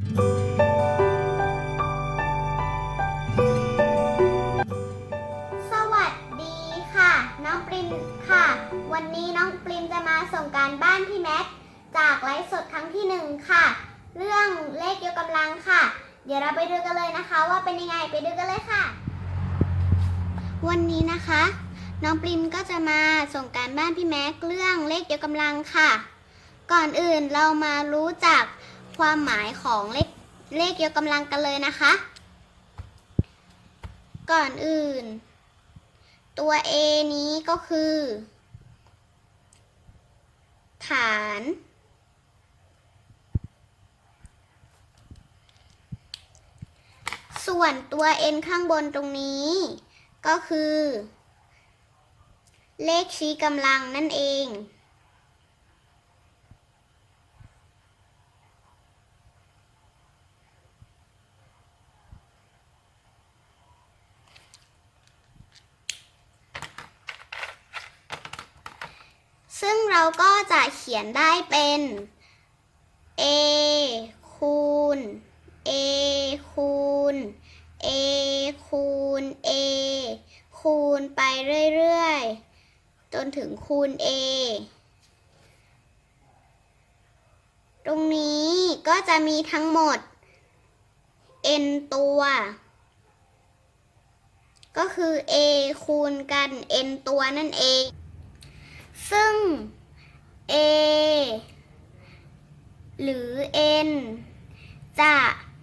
สวัสดีค่ะ น้องปริมค่ะ วันนี้น้องปริมจะมาส่งการบ้านพี่แม็กจากไลฟ์สดครั้งที่หนึ่งค่ะ เรื่องเลขยกกำลังค่ะ เดี๋ยวเราไปดูกันเลยนะคะ ว่าเป็นยังไงไปดูกันเลยค่ะ วันนี้นะคะ น้องปริมก็จะมาส่งการบ้านพี่แม็กเรื่องเลขยกกำลังค่ะ ก่อนอื่นเรามารู้จัก ความหมายของเลขเลขยกกำลังกันเลยนะคะ ก่อนอื่น ตัว A นี้ก็คือ ฐาน ส่วนตัว n ข้างบนตรงนี้ ก็คือ เลขชี้กำลังนั่นเอง ซึ่งเราก็จะเขียนได้เป็น a คูณ a คูณ a คูณ a คูณไปเรื่อยๆ จนถึงคูณ a ตรงนี้ก็จะมีทั้งหมด n ตัว ก็คือ a คูณกัน n ตัวนั่นเอง ซึ่ง A หรือ N จะ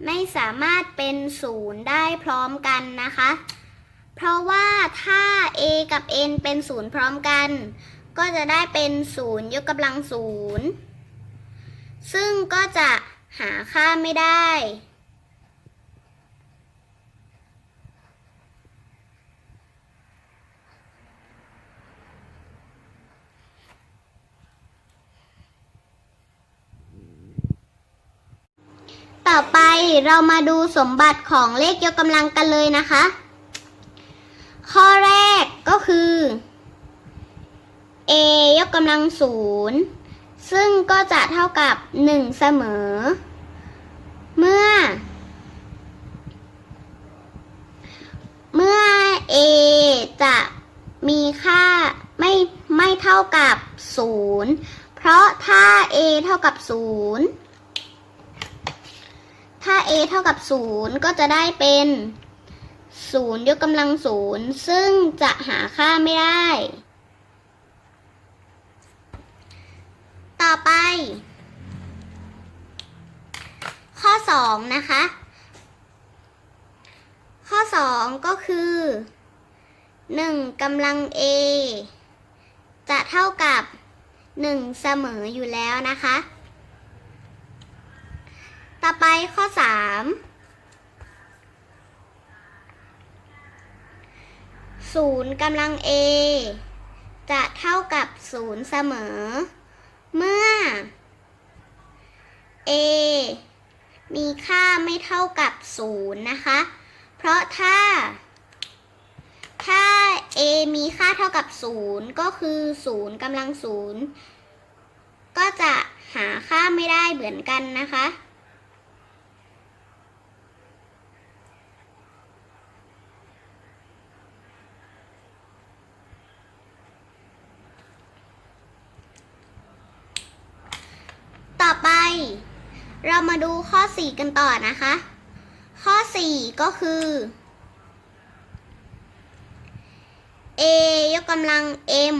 ไม่สามารถเป็นศูนย์ได้พร้อมกันนะคะ เพราะว่าถ้า A กับ N เป็นศูนย์พร้อมกัน ก็จะได้เป็นศูนย์ยกกำลังศูนย์ซึ่งก็จะหาค่าไม่ได้ ต่อไปเรามาดูสมบัติของเลขยกกำลังกันเลยนะคะ ข้อแรกก็คือ a ยกกำลังศูนย์ซึ่งก็จะเท่ากับ 1 เสมอ เมื่อ เมื่อ a จะมีค่าไม่ไม่เท่ากับ 0 เพราะถ้า a เท่ากับ 0 ถ้า a เท่ากับ 0 ก็จะได้เป็น 0 ยกกำลัง 0 ซึ่งจะหาค่าไม่ได้ ต่อไป ข้อ 2 นะคะ ข้อ 2 ก็คือ 1กำลัง a จะเท่ากับ 1 เสมออยู่แล้วนะคะ ต่อไปข้อ3ศูนย์กำลัง a จะเท่ากับศูนย์เสมอ เมื่อ a มีค่าไม่เท่ากับศูนย์นะคะ เพราะถ้า ถ้า a มีค่าเท่ากับศูนย์ก็คือศูนย์กำลังศูนย์ก็จะหาค่าไม่ได้เหมือนกันนะคะ ต่อไป เรามาดูข้อ 4 กันต่อนะคะ ข้อ 4 ก็คือ a ยกกำลัง m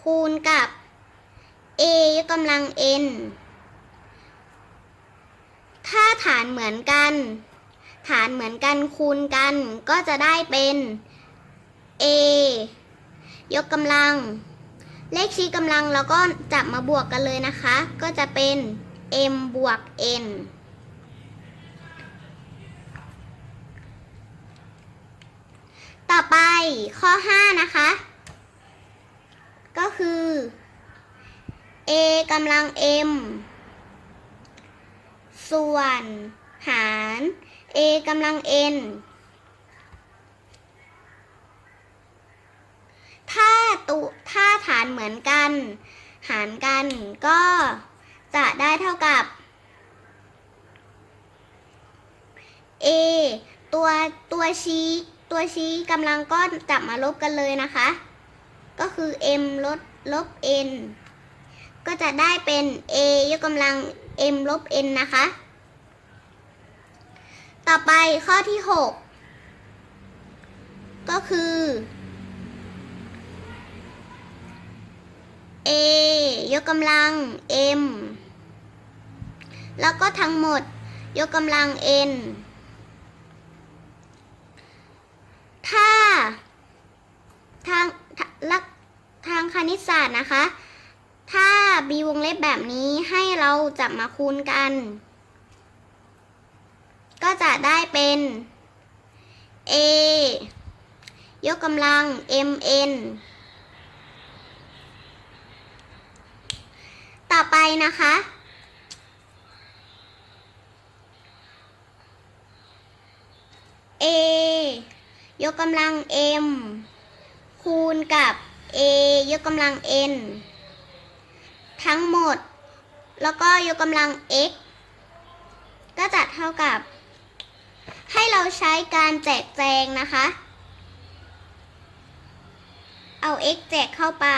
คูณกับ a ยกกำลัง n ถ้าฐานเหมือนกัน ฐานเหมือนกันคูณกันก็จะได้เป็น a ยกกำลัง เลขชี้กำลังเราก็จับมาบวกกันเลยนะคะ ก็จะเป็น m บวก n ต่อไปข้อ 5 นะคะ ก็คือ a กำลัง m ส่วนหาร a กำลัง n ถ้าตุถ้าฐานเหมือนกัน หารกันก็ จะได้เท่ากับ a ตัวตัวชี้ตัวชี้กำลังก็จับมาลบกันเลยนะคะ ก็คือ m ลดลบ n ก็จะได้เป็น a ยกกำลัง m ลบ n นะคะ ต่อไปข้อที่ 6 ก็คือ a ย กกำลัง m แล้วก็ทั้งหมดยกกำลัง n ถ้าทางทางลักทางคณิตศาสตร์นะคะ ถ้า b วงเล็บแบบนี้ให้เราจับมาคูณกัน ก็จะได้เป็น a ยกกำลัง mn ต่อไปนะคะ a ยกกำลัง m คูณกับ a ยกกำลัง n ทั้งหมด แล้วก็ยกกำลัง x ก็จะเท่ากับ ให้เราใช้การแจกแจงนะคะ เอา x แจกเข้าไป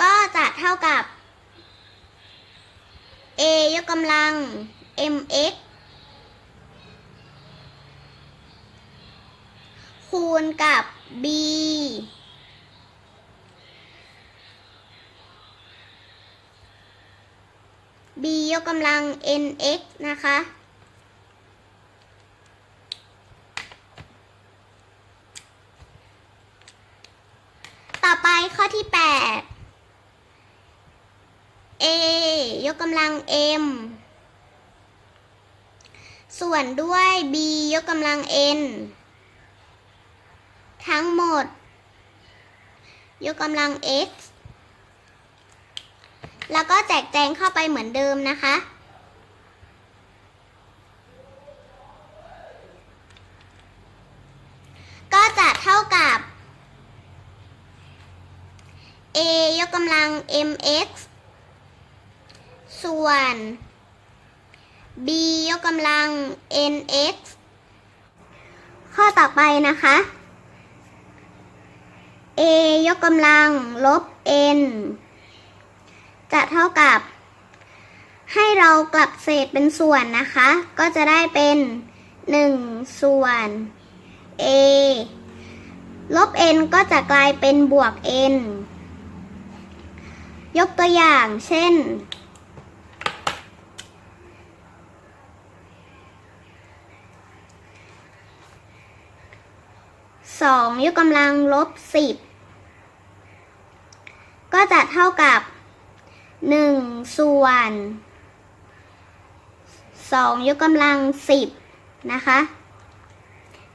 ก็จะ เท่ากับ a ยกกำลัง mx คูณกับ b b ยกกำลัง nx นะคะ ต่อไปข้อที่ 8 a ยกกำลัง m ส่วนด้วย b ยกกำลัง n ทั้งหมด ยกกำลัง x แล้วก็แจกแจงเข้าไปเหมือนเดิมนะคะ ก็จะเท่ากับ a ยกกำลัง mx ส่วน b ยกกำลัง nx ข้อต่อไปนะคะ a ยกกำลังลบ n จะเท่ากับ ให้เรากลับเศษเป็นส่วนนะคะ ก็จะได้เป็น 1 ส่วน a ลบ n ก็จะกลายเป็นบวก n ยกตัวอย่างเช่น สองยกกำลังลบสิบก็จะเท่ากับหนึ่งส่วนสองยกกำลังสิบนะคะ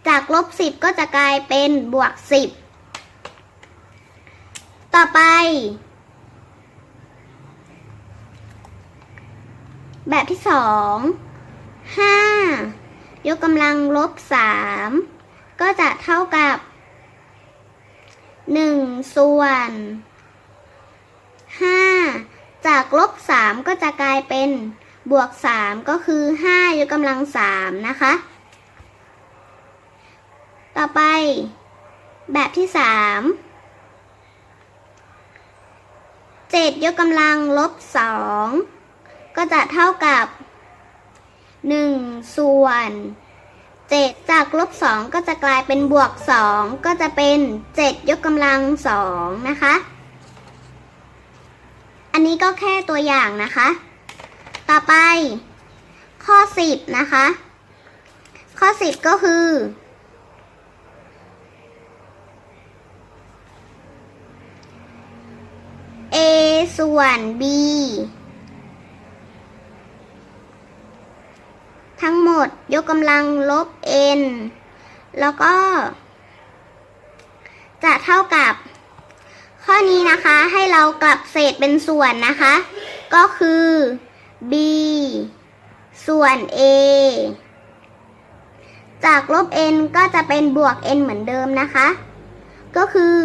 จากลบสิบก็จะกลายเป็นบวกสิบต่อไป แบบที่สองห้ายกกำลังลบสามก็จะเท่ากับ 1ส่วน5จากลบ3ก็จะกลายเป็นบวก3ก็คือ5ยกกำลัง3นะคะ ต่อไป แบบที่3 7ยกกำลังลบ2ก็จะเท่ากับ1ส่วน 7จากลบ2ก็จะกลายเป็นบวก2ก็จะเป็น7ยกกำลัง2นะคะ อันนี้ก็แค่ตัวอย่างนะคะ ต่อไป ข้อ10นะคะ ข้อ10ก็คือส่วน b ทั้งหมดยกกำลังลบ n แล้วก็ จะเท่ากับ ข้อนี้นะคะให้เรากลับเศษเป็นส่วนนะคะ ก็คือ b ส่วน a จากลบ n ก็จะเป็นบวก n เหมือนเดิมนะคะ ก็คือ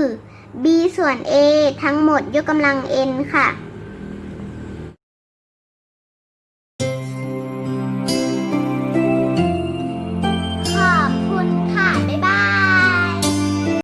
b ส่วน a ทั้งหมดยกกำลัง n ค่ะ